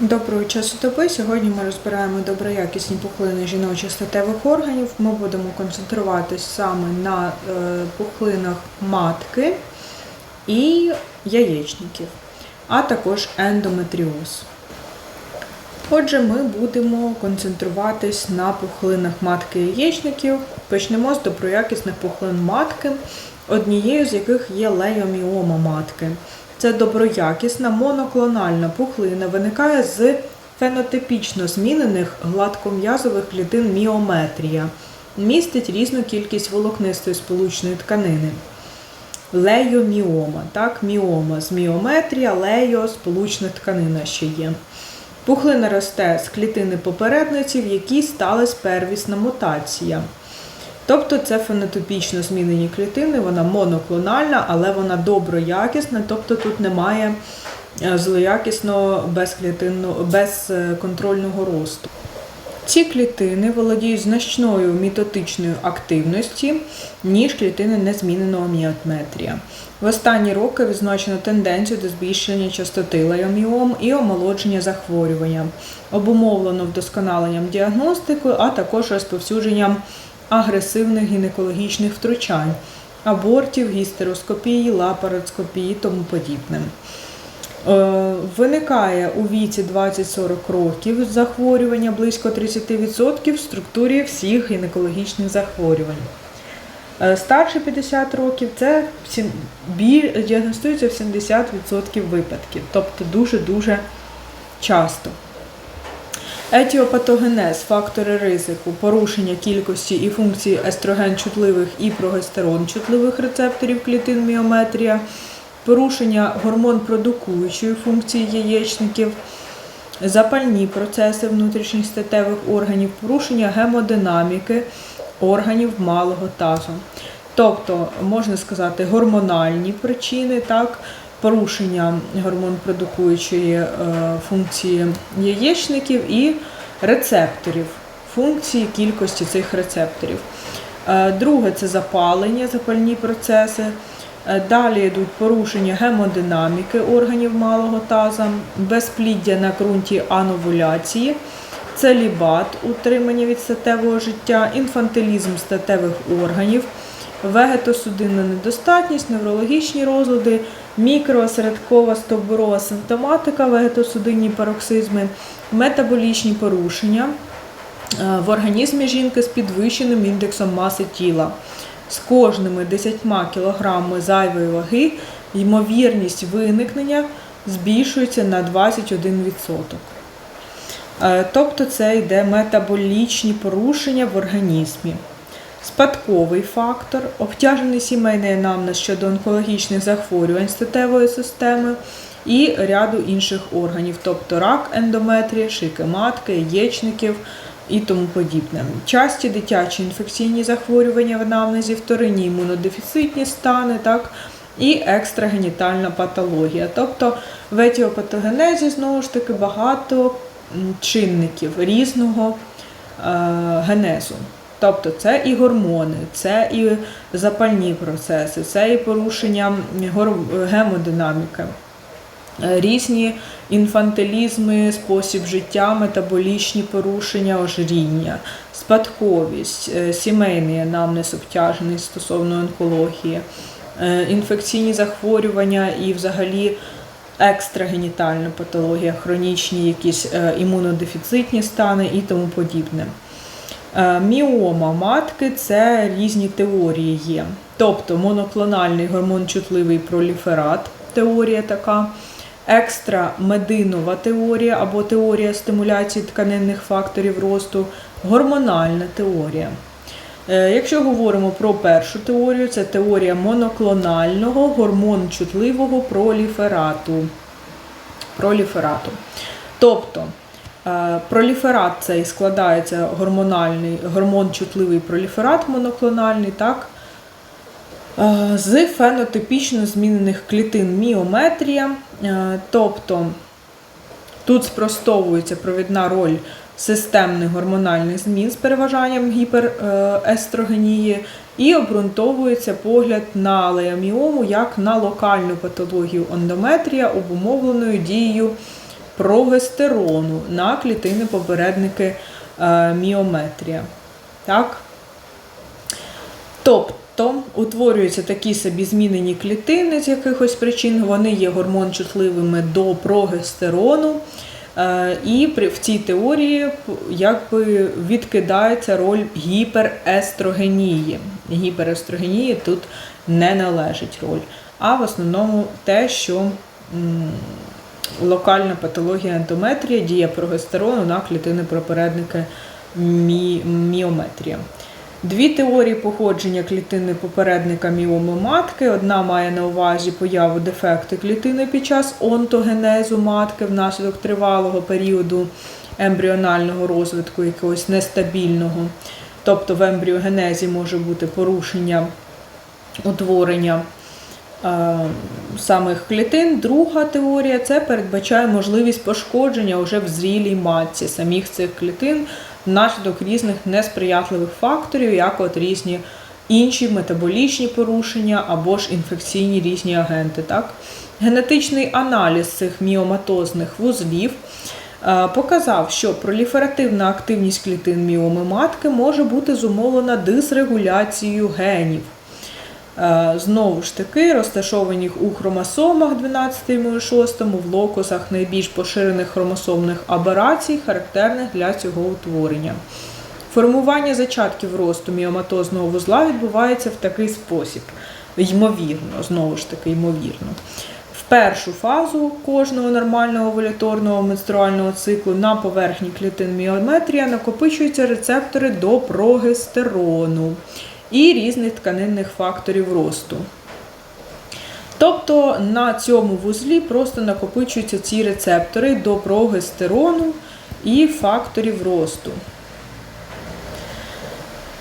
Доброго часу доби. Сьогодні ми розбираємо доброякісні пухлини жіночих статевих органів. Ми будемо концентруватись саме на е, пухлинах матки і яєчників, а також ендометріоз. Отже, ми будемо концентруватись на пухлинах матки і яєчників. Почнемо з доброякісних пухлин матки, однією з яких є лейоміома матки. Це доброякісна моноклональна пухлина виникає з фенотипічно змінених гладком'язових клітин міометрія. Містить різну кількість волокнистої сполучної тканини. Лейоміома, так, міома з міометрія, лейо, сполучна тканина ще є. Пухлина росте з клітини попередниці, в якій сталася первісна мутація. Тобто це фенотипічно змінені клітини, вона моноклональна, але вона доброякісна, тобто тут немає е, злоякісного безконтрольного росту. Ці клітини володіють значною мітотичною активністю, ніж клітини незміненого міотметрія. В останні роки відзначено тенденцію до збільшення частоти лайоміом і омолодження захворювання, обумовлено вдосконаленням діагностики, а також розповсюдженням агресивних гінекологічних втручань, абортів, гістероскопії, лапароскопії тому подібне. Е, Виникає у віці 20-40 років захворювання близько 30% в структурі всіх гінекологічних захворювань. Е, Старше 50 років це діагностується в 70% випадків, тобто дуже-дуже часто. Етіопатогенез, фактори ризику, порушення кількості і функції естроген-чутливих і прогестерон-чутливих рецепторів клітин міометрія, порушення гормон-продукуючої функції яєчників, запальні процеси внутрішніх статевих органів, порушення гемодинаміки органів малого тазу. Тобто, можна сказати, гормональні причини, так, порушення гормон-продукуючої е, функції яєчників і рецепторів, функції кількості цих рецепторів. Е, Друге це запалення, запальні процеси. Е, Далі йдуть порушення гемодинаміки органів малого таза, безпліддя на ґрунті ановуляції, целібат, утримання від статевого життя, інфантилізм статевих органів, вегетосудинна недостатність, неврологічні розлади, мікроосередкова стовбурова симптоматика, вегетосудинні пароксизми, метаболічні порушення е, в організмі жінки з підвищеним індексом маси тіла. З кожними 10 кілограмами зайвої ваги ймовірність виникнення збільшується на 21%. Е, Тобто це йде метаболічні порушення в організмі. Спадковий фактор, обтяжений сімейний анамнез щодо онкологічних захворювань статевої системи і ряду інших органів, тобто рак ендометрія, шики матки, яєчників і тому подібне. Часті дитячі інфекційні захворювання в анамнезі, вторинні імунодефіцитні стани, так, і екстрагенітальна патологія. Тобто в етіопатогенезі знову ж таки багато чинників різного е, генезу. Тобто це і гормони, це і запальні процеси, це і порушення гемодинаміки, е, різні інфантилізми, спосіб життя, метаболічні порушення, ожиріння, спадковість, е, сімейний анамнез обтяжений стосовно онкології, е, інфекційні захворювання і взагалі екстрагенітальна патологія, хронічні якісь імунодефіцитні стани і тому подібне. Е, Міома матки це різні теорії є. Тобто моноклональний гормончутливий проліферат, теорія така, екстрамединова теорія або теорія стимуляції тканинних факторів росту, гормональна теорія. Е, Якщо говоримо про першу теорію, це теорія моноклонального гормончутливого проліферату. проліферату. Тобто проліферат цей складається гормональний, гормон-чутливий проліферат моноклональний, так? Е, з фенотипічно змінених клітин міометрія. Е, Тобто тут спростовується провідна роль системних гормональних змін з переважанням гіперестрогенії і обґрунтовується погляд на леоміому як на локальну патологію ендометрія, обумовленою дією прогестерону на клітини попередники е, міометрія. Так? Тобто утворюються такі собі змінені клітини з якихось причин, вони є гормончутливими до прогестерону. Е, І в цій теорії якби відкидається роль гіперестрогенії. Гіперестрогенії тут не належить роль, а в основному те, що локальна патологія ентометрія діє прогестерону на клітини попередники мі- міометрія. Дві теорії походження клітини попередника міоми матки. Одна має на увазі появу дефекту клітини під час онтогенезу матки внаслідок тривалого періоду ембріонального розвитку якогось нестабільного. Тобто в ембріогенезі може бути порушення утворення самих клітин. Друга теорія це передбачає можливість пошкодження вже в зрілій матці самих цих клітин внаслідок різних несприятливих факторів, як от різні інші метаболічні порушення або ж інфекційні різні агенти. Так? Генетичний аналіз цих міоматозних вузлів е, показав, що проліферативна активність клітин міоми матки може бути зумовлена дисрегуляцією генів. Е, Знову ж таки, розташованих у хромосомах 12 і 6 в локусах найбільш поширених хромосомних аберацій, характерних для цього утворення. Формування зачатків росту міоматозного вузла відбувається в такий спосіб. Ймовірно, знову ж таки, ймовірно. В першу фазу кожного нормального овуляторного менструального циклу на поверхні клітин міометрія накопичуються рецептори до прогестерону і різних тканинних факторів росту. Тобто на цьому вузлі просто накопичуються ці рецептори до прогестерону і факторів росту.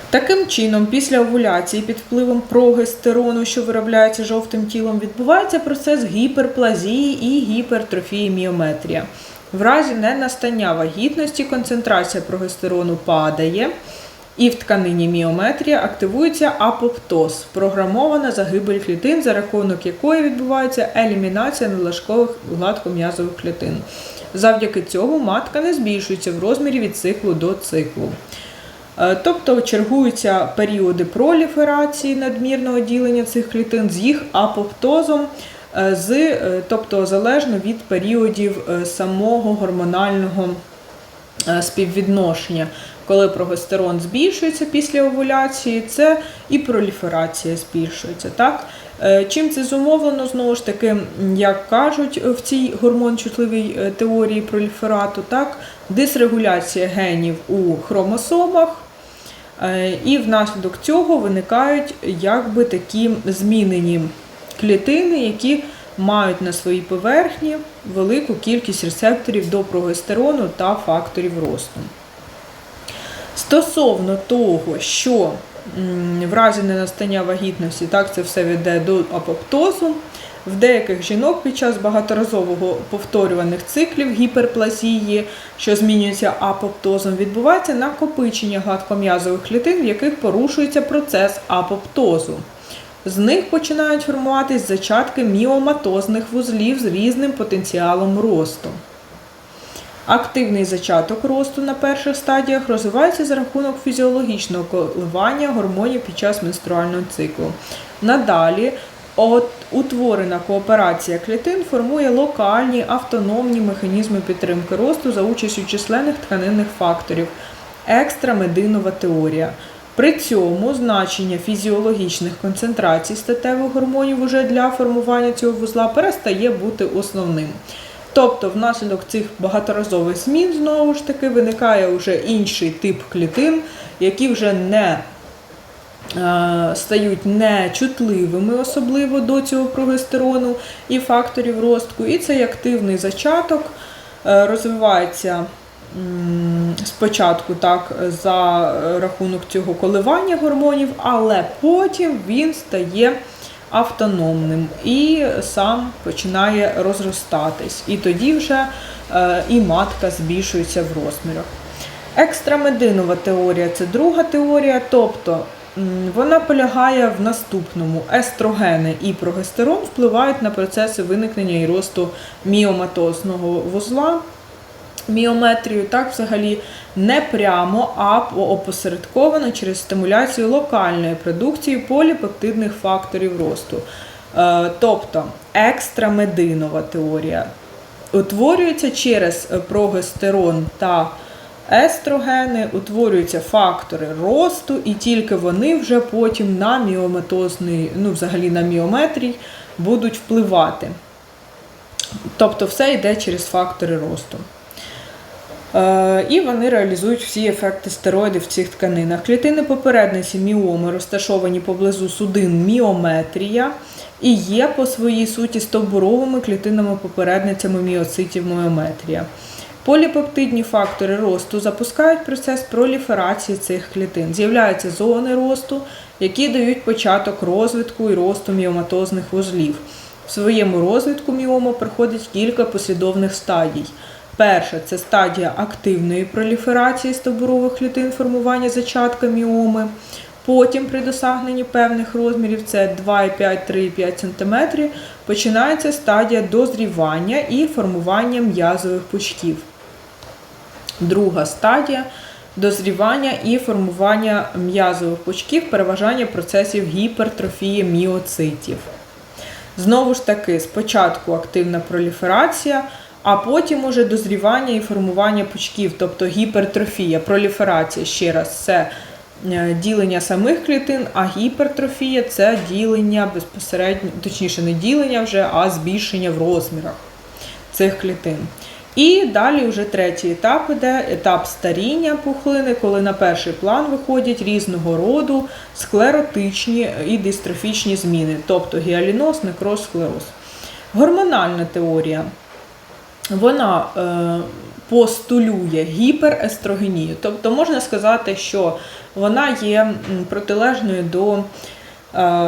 Таким чином, після овуляції під впливом прогестерону, що виробляється жовтим тілом, відбувається процес гіперплазії і гіпертрофії міометрія. В разі ненастання вагітності концентрація прогестерону падає, і в тканині міометрія активується апоптоз, програмована загибель клітин, за рахунок якої відбувається елімінація надлишкових гладком'язових клітин. Завдяки цьому матка не збільшується в розмірі від циклу до циклу. Е, Тобто чергуються періоди проліферації надмірного ділення цих клітин з їх апоптозом, е, з, е, тобто залежно від періодів самого гормонального співвідношення. Коли прогестерон збільшується після овуляції, це і проліферація збільшується. Так? Е, Чим це зумовлено, знову ж таки, як кажуть в цій гормончутливій е, теорії проліферату, так? дисрегуляція генів у хромосомах, Е, І внаслідок цього виникають якби такі змінені клітини, які мають на своїй поверхні велику кількість рецепторів до прогестерону та факторів росту. Стосовно того, що в разі ненастання вагітності так це все веде до апоптозу, в деяких жінок під час багаторазового повторюваних циклів гіперплазії, що змінюється апоптозом, відбувається накопичення гладком'язових клітин, в яких порушується процес апоптозу. З них починають формуватись зачатки міоматозних вузлів з різним потенціалом росту. Активний зачаток росту на перших стадіях розвивається за рахунок фізіологічного коливання гормонів під час менструального циклу. Надалі от утворена кооперація клітин формує локальні автономні механізми підтримки росту за участю численних тканинних факторів. Екстрамединова теорія. При цьому значення фізіологічних концентрацій статевих гормонів уже для формування цього вузла перестає бути основним. Тобто, внаслідок цих багаторазових змін, знову ж таки, виникає вже інший тип клітин, які вже не е, стають нечутливими, особливо до цього прогестерону і факторів росту. І цей активний зачаток е, розвивається спочатку так, за рахунок цього коливання гормонів, але потім він стає автономним і сам починає розростатись. І тоді вже е, і матка збільшується в розмірах. Екстрамединова теорія це друга теорія, тобто вона полягає в наступному: естрогени і прогестерон впливають на процеси виникнення і росту міоматозного вузла. Міометрію так взагалі не прямо, а опосередковано через стимуляцію локальної продукції поліпептидних факторів росту. Е, Тобто екстрамединова теорія утворюється через е, прогестерон та естрогени, утворюються фактори росту, і тільки вони вже потім на міометозний, ну взагалі на міометрій будуть впливати. Тобто все йде через фактори росту. Е, І вони реалізують всі ефекти стероїдів в цих тканинах. Клітини попередниці міоми розташовані поблизу судин міометрія і є по своїй суті стовбуровими клітинами попередницями міоцитів міометрія. Поліпептидні фактори росту запускають процес проліферації цих клітин. З'являються зони росту, які дають початок розвитку і росту міоматозних вузлів. В своєму розвитку міома проходить кілька послідовних стадій. Перша це стадія активної проліферації стовбурових клітин формування зачатка міоми. Потім, при досягненні певних розмірів, це 2,5-3,5 см, починається стадія дозрівання і формування м'язових пучків. Друга стадія дозрівання і формування м'язових пучків, переважання процесів гіпертрофії міоцитів. Знову ж таки, спочатку активна проліферація, а потім уже дозрівання і формування пучків, тобто гіпертрофія, проліферація ще раз це е, ділення самих клітин, а гіпертрофія це ділення безпосередньо, точніше, не ділення вже, а збільшення в розмірах цих клітин. І далі вже третій етап іде етап старіння пухлини, коли на перший план виходять різного роду склеротичні і дистрофічні зміни, тобто гіаліноз, некроз, склероз. Гормональна теорія. Вона е, постулює гіперестрогенію. Тобто можна сказати, що вона є протилежною до е,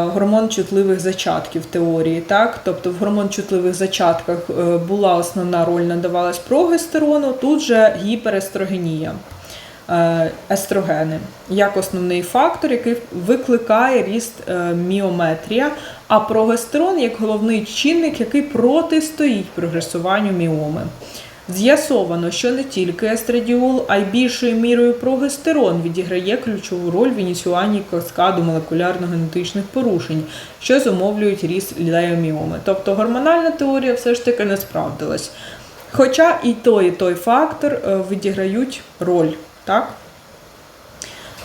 гормон-чутливих зачатків теорії. Так? Тобто в гормон-чутливих зачатках е, була основна роль надавалась прогестерону, тут же гіперестрогенія. Естрогени як основний фактор, який викликає ріст міометрія, а прогестерон як головний чинник, який протистоїть прогресуванню міоми. З'ясовано, що не тільки естрадіол, а й більшою мірою прогестерон відіграє ключову роль в ініціюванні каскаду молекулярно-генетичних порушень, що зумовлюють ріст леоміоми. Тобто гормональна теорія все ж таки не справдилась. Хоча і той, і той фактор е, відіграють роль. Так?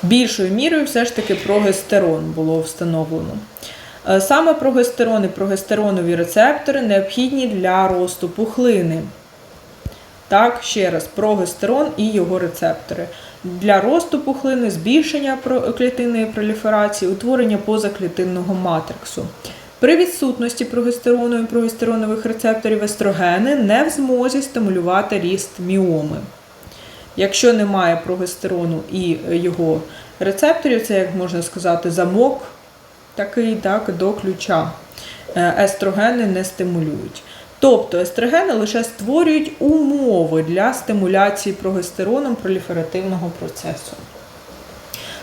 Більшою мірою все ж таки прогестерон було встановлено. Е, Саме прогестерон і прогестеронові рецептори необхідні для росту пухлини. Так, ще раз, прогестерон і його рецептори. Для росту пухлини, збільшення клітинної проліферації, утворення позаклітинного матриксу. При відсутності прогестерону і прогестеронових рецепторів естрогени не в змозі стимулювати ріст міоми. Якщо немає прогестерону і його рецепторів, це, як можна сказати, замок такий так, до ключа. Е, Естрогени не стимулюють. Тобто естрогени лише створюють умови для стимуляції прогестероном проліферативного процесу.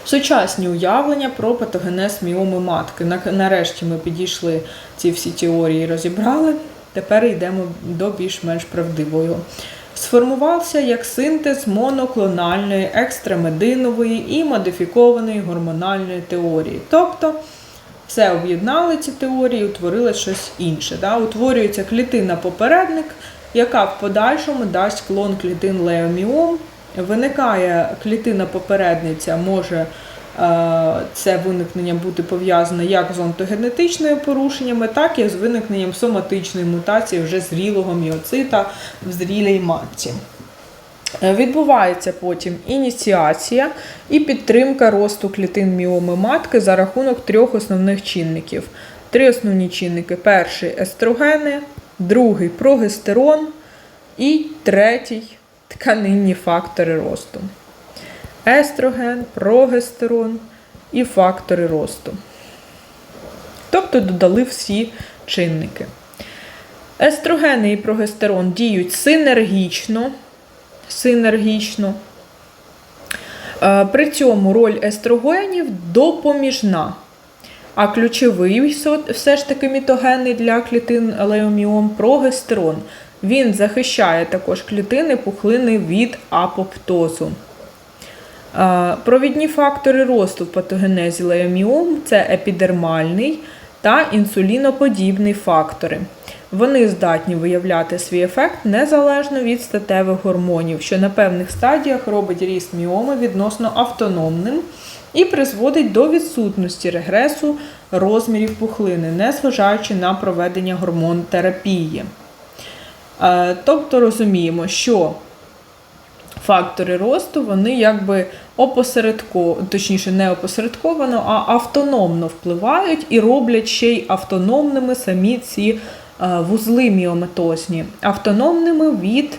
Сучасні уявлення про патогенез міоми матки. Нарешті ми підійшли ці всі теорії, розібрали. Тепер йдемо до більш-менш правдивої. Сформувався як синтез моноклональної, екстрамединової і модифікованої гормональної теорії. Тобто все об'єднали ці теорії, утворили щось інше. Да? Утворюється клітина-попередник, яка в подальшому дасть клон клітин леоміом. Виникає клітина-попередниця, може е, це виникнення бути пов'язане як з онтогенетичними порушеннями, так і з виникненням соматичної мутації вже зрілого міоцита в зрілій матці. Е, Відбувається потім ініціація і підтримка росту клітин міоми матки за рахунок трьох основних чинників. Три основні чинники: перший естрогени, другий прогестерон і третій тканинні фактори росту. Естроген, прогестерон і фактори росту. Тобто додали всі чинники. Естрогени і прогестерон діють синергічно синергічно. Е, При цьому роль естрогенів допоміжна. А ключовий все- ж таки мітогенний для клітин леоміом прогестерон. Він захищає також клітини пухлини від апоптозу. Е, Провідні фактори росту в патогенезі леоміом це епідермальний та інсуліноподібний фактори. Вони здатні виявляти свій ефект незалежно від статевих гормонів, що на певних стадіях робить ріст міоми відносно автономним і призводить до відсутності регресу розмірів пухлини, незважаючи на проведення гормонотерапії. Е, Тобто розуміємо, що фактори росту, вони якби опосередковано, точніше, не опосередковано, а автономно впливають і роблять ще й автономними самі ці вузли міометозні, автономними від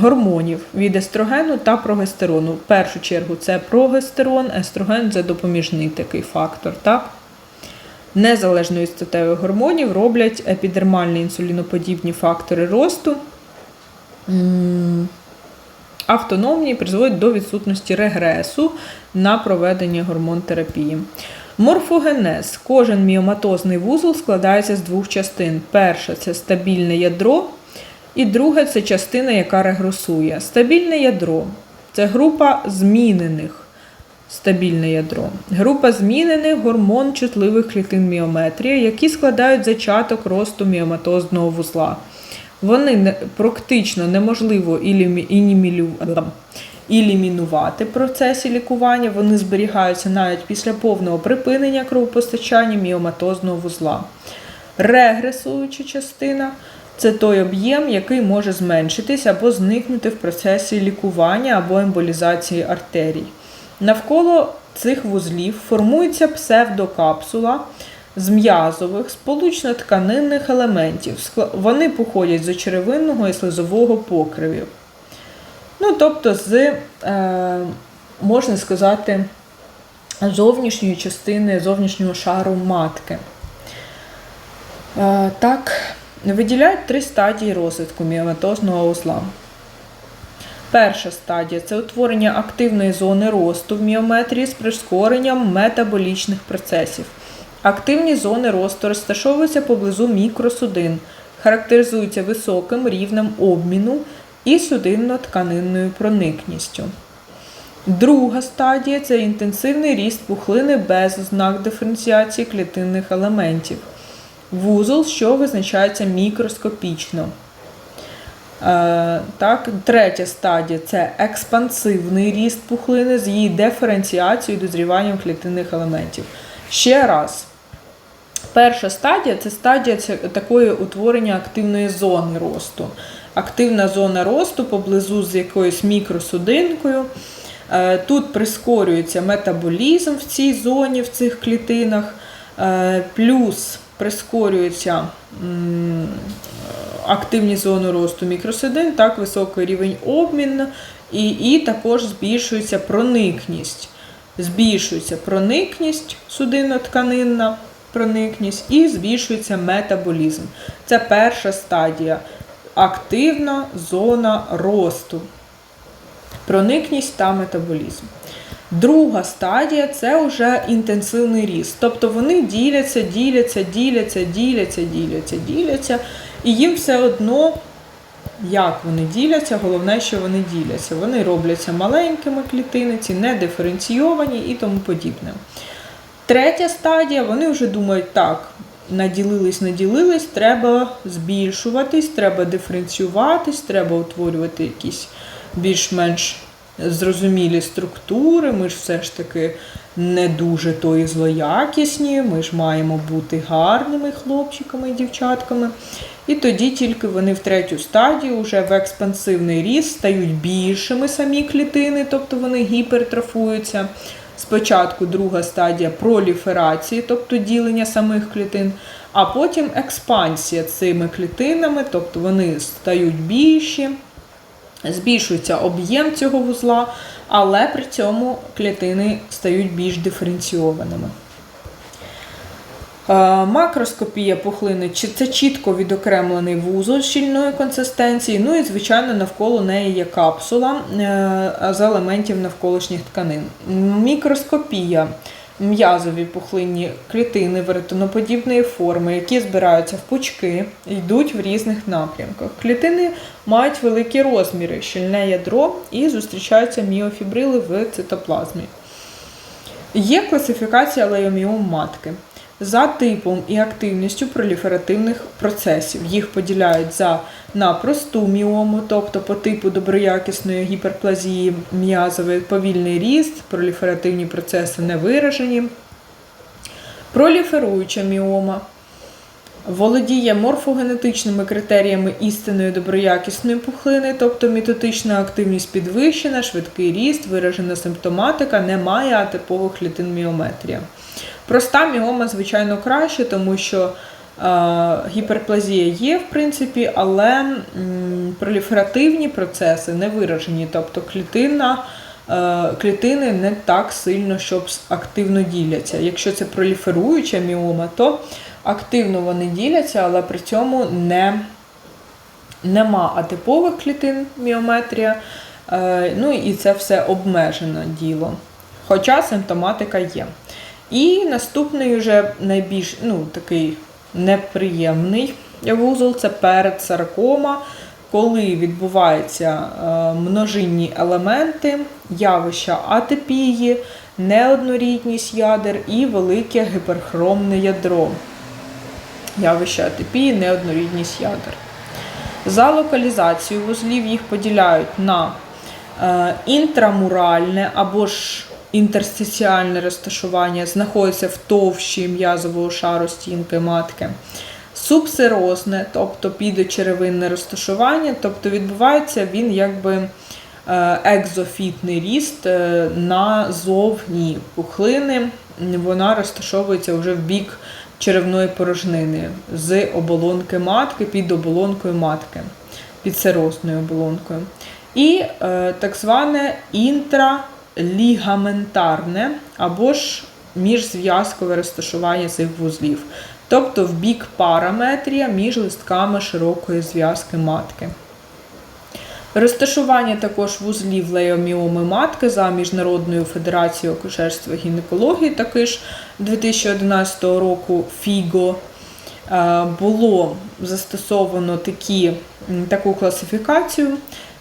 гормонів, від естрогену та прогестерону. В першу чергу це прогестерон, естроген це допоміжний такий фактор. так? Незалежно від статевих гормонів роблять епідермальні інсуліноподібні фактори росту. Автономні призводять до відсутності регресу на проведення гормонтерапії. Морфогенез. Кожен міоматозний вузол складається з двох частин. Перша це стабільне ядро, і друге це частина, яка регресує. Стабільне ядро це група змінених. Стабільне ядро. Група змінених гормон чутливих клітин міометрія, які складають зачаток росту міоматозного вузла. Вони практично неможливо ілімі, ілімінувати процесі лікування. Вони зберігаються навіть після повного припинення кровопостачання міоматозного вузла. Регресуюча частина це той об'єм, який може зменшитись або зникнути в процесі лікування або емболізації артерій. Навколо цих вузлів формується псевдокапсула з м'язових сполучно-тканинних елементів. Вони походять з очеревинного і слизового покривів. Ну, тобто, з, е, можна сказати, зовнішньої частини, зовнішнього шару матки. Е, так, виділяють три стадії розвитку міоматозного узла. Перша стадія це утворення активної зони росту в міометрії з прискоренням метаболічних процесів. Активні зони росту розташовуються поблизу мікросудин, характеризуються високим рівнем обміну і судинно-тканинною проникністю. Друга стадія це інтенсивний ріст пухлини без ознак диференціації клітинних елементів. Вузол, що визначається мікроскопічно. Е, Так, третя стадія це експансивний ріст пухлини з її диференціацією і дозріванням клітинних елементів. Ще раз. Перша стадія це стадія такої утворення активної зони росту. Активна зона росту поблизу з якоюсь мікросудинкою. Е, Тут прискорюється метаболізм в цій зоні, в цих клітинах, Е, плюс прискорюється активні зони росту мікросудин, так, високий рівень обміну, і, і також збільшується проникність. Збільшується проникність судинно-тканинна проникність і збільшується метаболізм. Це перша стадія. Активна зона росту. Проникність та метаболізм. Друга стадія це вже інтенсивний ріст. Тобто вони діляться, діляться, діляться, діляться, діляться, діляться, і їм все одно, як вони діляться, головне, що вони діляться. Вони робляться маленькими клітиниці, не диференційовані і тому подібне. Третя стадія, вони вже думають, так, наділились, наділились, треба збільшуватись, треба диференціюватись, треба утворювати якісь більш-менш зрозумілі структури. Ми ж все ж таки не дуже то і злоякісні, ми ж маємо бути гарними хлопчиками і дівчатками. І тоді тільки вони в третю стадію, вже в експансивний ріст, стають більшими самі клітини, тобто вони гіпертрофуються. Спочатку друга стадія проліферації, тобто ділення самих клітин, а потім експансія цими клітинами, тобто вони стають більші, збільшується об'єм цього вузла, але при цьому клітини стають більш диференційованими. Е, Макроскопія пухлини це чітко відокремлений вузол щільної консистенції. Ну і, звичайно, навколо неї є капсула е, з елементів навколишніх тканин. Мікроскопія м'язові пухлинні клітини веретеноподібної форми, які збираються в пучки, йдуть в різних напрямках. Клітини мають великі розміри, щільне ядро і зустрічаються міофібрили в цитоплазмі. Є класифікація лейоміом матки за типом і активністю проліферативних процесів. Їх поділяють за на просту міому, тобто по типу доброякісної гіперплазії м'язової, повільний ріст, проліферативні процеси не виражені. Проліферуюча міома володіє морфогенетичними критеріями істинної доброякісної пухлини, тобто мітотична активність підвищена, швидкий ріст, виражена симптоматика, немає атипових клітин міометрія. Проста міома, звичайно, краще, тому що е, гіперплазія є, в принципі, але проліферативні процеси не виражені, тобто клітина. е, Клітини не так сильно, щоб активно діляться. Якщо це проліферуюча міома, то активно вони діляться, але при цьому не, нема атипових клітин міометрія. Е, Ну і це все обмежене діло. Хоча симптоматика є. І наступний вже найбільш ну, такий неприємний вузол це передсаркома, коли відбуваються е, множинні елементи, явища атипії, неоднорідність ядер і велике гіперхромне ядро. Явище атипії, неоднорідність ядер. За локалізацією вузлів їх поділяють на е, інтрамуральне або ж інтерстиціальне розташування, знаходиться в товщі м'язового шару стінки матки. Субсерозне, тобто підочеревинне розташування, тобто відбувається він якби е, екзофітний ріст е, назовні пухлини. Вона розташовується вже в бік черевної порожнини з оболонки матки під оболонкою матки, під серозною оболонкою. І е, так зване інтралігаментарне або ж міжзв'язкове розташування цих вузлів, тобто в бік параметрія між листками широкої зв'язки матки. Розташування також вузлів лейоміоми матки за Міжнародною федерацією акушерства гінекології, також 2011 року ФІГО е, було застосовано такі, таку класифікацію,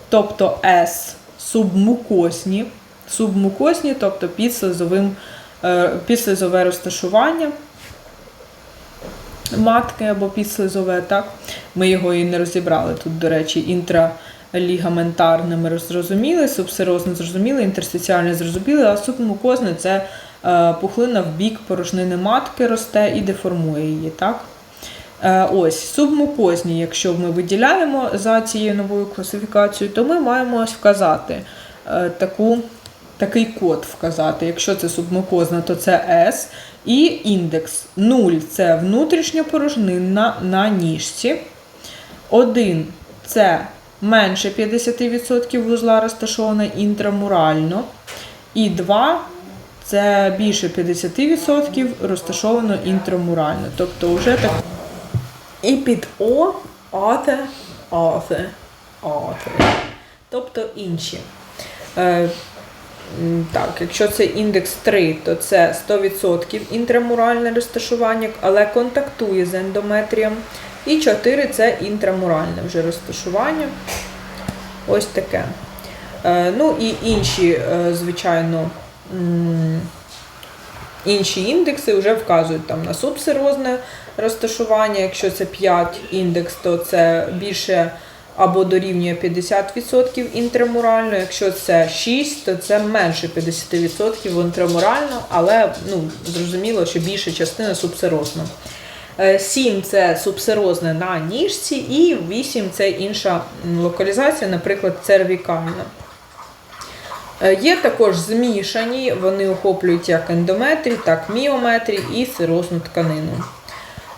тобто С субмукосні, субмукосні, тобто підслизовим, е, підслизове розташування матки або підслизове, так? Ми його і не розібрали тут, до речі, інтралігаментарне ми зрозуміли, субсерозне зрозуміли, інтерстиціальне зрозуміли, а субмукозне це е, пухлина в бік порожнини матки росте і деформує її. так? Е, Ось, субмукозні, якщо ми виділяємо за цією новою класифікацією, то ми маємо вказати е, таку, такий код вказати. Якщо це субмукозна, то це S. І індекс 0 це внутрішня порожнина на ніжці. 1 це менше 50% вузла розташована інтрамурально. І 2 це більше 50% розташовано інтрамурально. Тобто вже так. І під О, ате, ате, ате. Тобто інші. Е, так, якщо це індекс 3, то це 100% інтрамуральне розташування, але контактує з ендометрієм. І 4 це інтрамуральне вже розташування. Ось таке. Е, ну і інші, е, звичайно, інші індекси вже вказують там на субсерозне розташування. Якщо це 5 індекс, то це більше або дорівнює 50% інтрамурально. Якщо це 6, то це менше 50% інтрамурально, але ну, зрозуміло, що більша частина субсерозна. 7 це субсерозне на ніжці, і 8 це інша локалізація, наприклад, цервікальна. Е, Є також змішані, вони охоплюють як ендометрій, так міометрій і сирозну тканину.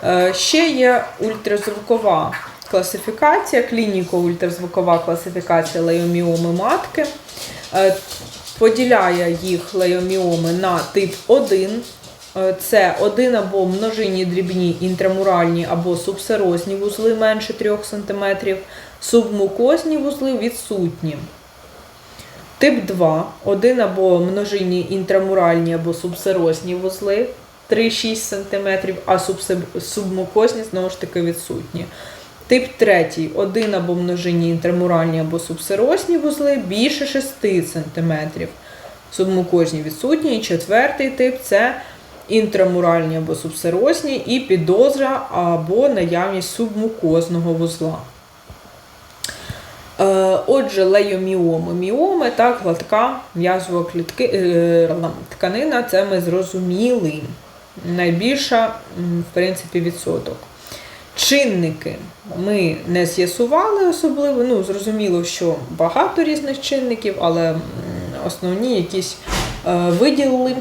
Е, Ще є ультразвукова класифікація, клініко-ультразвукова класифікація лейоміоми матки. Е, Поділяє їх лейоміоми на тип 1 Е, Це один або множинні дрібні інтрамуральні або субсерозні вузли менше 3 см, субмукозні вузли відсутні. Тип 2 один або множинні інтрамуральні або субсерозні вузли 3-6 см, а субмукозні знову ж таки відсутні. Тип 3 один або множинні інтрамуральні або субсерозні вузли більше 6 см. Субмукозні відсутні. І четвертий тип це інтрамуральні або субсерозні і підозра або наявність субмукозного вузла. Е, Отже, лейоміоми. Міоми так, гладка м'язова клітки, е, тканина, це ми зрозуміли. Найбільша, в принципі, відсоток. Чинники ми не з'ясували особливо. Ну, зрозуміло, що багато різних чинників, але основні якісь е, виділили,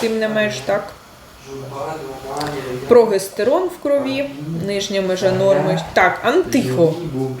тим не менш, так. Прогестерон в крові, нижня межа норми. Так, антихо.